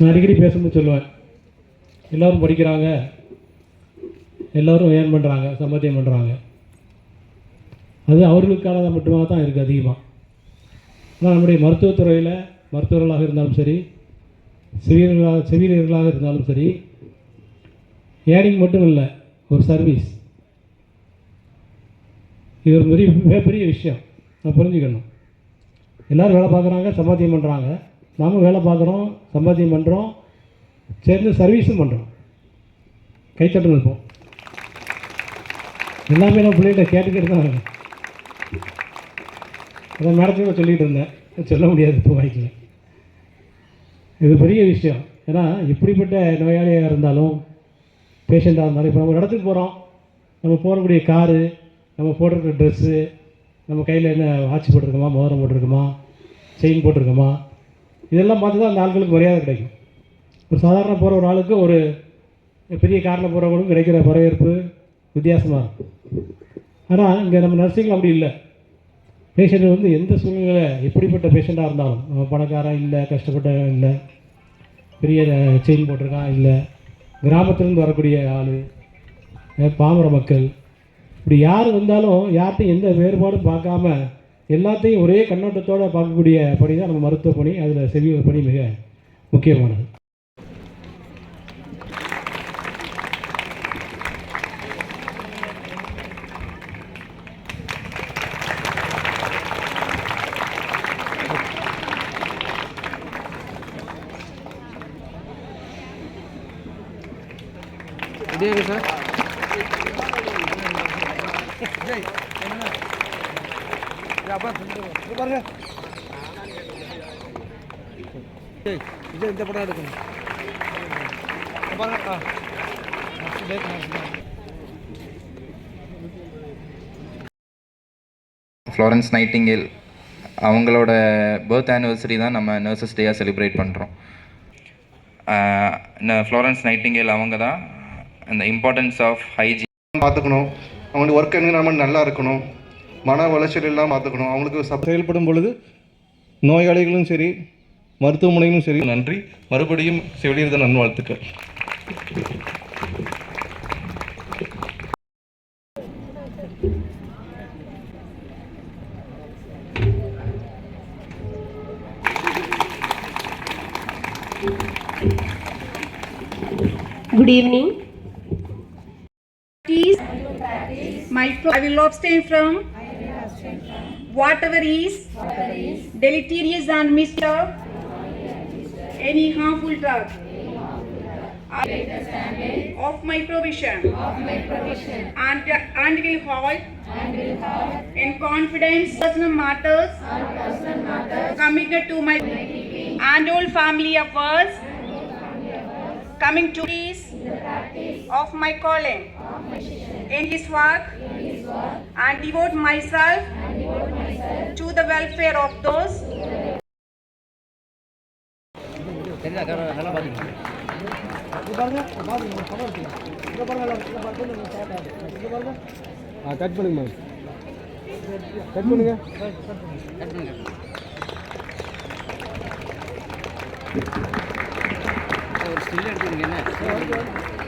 நான் அடிக்கடி பேசும்போது சொல்லுவேன். எல்லோரும் படிக்கிறாங்க. எல்லோரும் ஏர்ன் பண்ணுறாங்க சம்பாத்தியம் பண்ணுறாங்க அது அவர்களுக்கானதாக மட்டுமாக தான் இருக்குது அதிகமாக ஆனால் நம்முடைய மருத்துவத்துறையில் மருத்துவர்களாக இருந்தாலும் சரி செவிலியர்களாக செவிலியர்களாக இருந்தாலும் சரி ஏர்னிங் மட்டும் இல்லை ஒரு சர்வீஸ். இது ஒரு பெரிய மிகப்பெரிய விஷயம். நான் புரிஞ்சுக்கணும். எல்லோரும் வேலை பார்க்குறாங்க சம்பாத்தியம் பண்ணுறாங்க நாம் வேலை பார்க்குறோம் சம்பாத்தியம் பண்ணுறோம் சேர்ந்து சர்வீஸும் பண்ணுறோம் கைத்தட்டம் இருப்போம் எல்லாமே நான் பிள்ளைகிட்ட கேட்டுக்கிட்டு தான் இருக்கேன் அதான் மேடத்தையும் சொல்லிகிட்டு இருந்தேன். சொல்ல முடியாது இப்போ வாய்க்கில் இது பெரிய விஷயம். ஏன்னா எப்படிப்பட்ட நோயாளியாக இருந்தாலும் பேஷண்ட்டாக இருந்தாலும் இப்போ நம்ம ஒரு இடத்துக்கு போகிறோம் நம்ம போகக்கூடிய காரு நம்ம போட்டிருக்க ட்ரெஸ்ஸு நம்ம கையில் என்ன வாட்ச் போட்டிருக்கோமா மோதிரம் போட்டிருக்கோமா செயின் போட்டிருக்கோமா இதெல்லாம் பார்த்து தான் அந்த ஆட்களுக்கு மரியாதை கிடைக்கும். ஒரு சாதாரண போகிற ஒரு ஆளுக்கு ஒரு பெரிய காரில் போகிறவங்களுக்கும் கிடைக்கிற வரவேற்பு வித்தியாசமாக இருக்கும். ஆனால் இங்கே நம்ம நர்சிங்கில் அப்படி இல்லை. பேஷண்ட் வந்து எந்த சூழ்நிலை எப்படிப்பட்ட பேஷண்ட்டாக இருந்தாலும் பணக்காரன் இல்லை கஷ்டப்பட்ட இல்லை பெரிய செயின் போட்டிருக்கான் இல்லை கிராமத்துலேருந்து வரக்கூடிய ஆள் பாமர மக்கள் இப்படி யார் வந்தாலும் யார்கிட்டையும் எந்த வேறுபாடும் பார்க்காம எல்லாத்தையும் ஒரே கண்ணோட்டத்தோடு பார்க்கக்கூடிய பணி தான் நம்ம மருத்துவ பணி. அதில் செவியல் பணி மிக முக்கியமானது. இதே சார்? பாருங்க இது இந்த படம் எடுக்கணும் பாருங்க ஃப்ளாரன்ஸ் நைட்டிங்கேல் அவங்களோட பர்த் ஆனிவர்சரி தான் நம்ம நர்சஸ் டேயாக செலிப்ரேட் பண்ணுறோம் ஃப்ளாரன்ஸ் நைட்டிங்கேல் அவங்க தான் அந்த இம்பார்ட்டன்ஸ் ஆஃப் ஹைஜீன் பார்த்துக்கணும். அவங்களுடைய ஒர்க் என்விரான்மெண்ட் நல்லா இருக்கணும். மன உளைச்சல் இல்லாமல் பார்த்துக்கணும். அவங்களுக்கு சப் செயல்படும் பொழுது நோயாளிகளும் சரி மருத்துவமனைகளும் சரி. நன்றி. மறுபடியும் செவிலியர் Good evening. Practice my pro- I will abstain from whatever is. Deleterious and mischief any harmful drug. Of my provision. And and will hold. In confidence personal matters. Committed to my annual family affairs. Coming to peace of my calling. in his work. And devote myself to the welfare of those தெரியுதா camera நல்லா பாத்தீங்க இங்க பாருங்க இங்க பாருங்க இங்க படம் இருக்கு இங்க பாருங்க எல்லாம் இங்க பாருங்க கொஞ்சம் ஸ்டார்ட் ஆகுது இங்க பாருங்க ஆ கட் பண்ணுங்க கட் பண்ணுங்க கட் பண்ணுங்க ஒரு ஸ்டில் எடுத்துங்க என்ன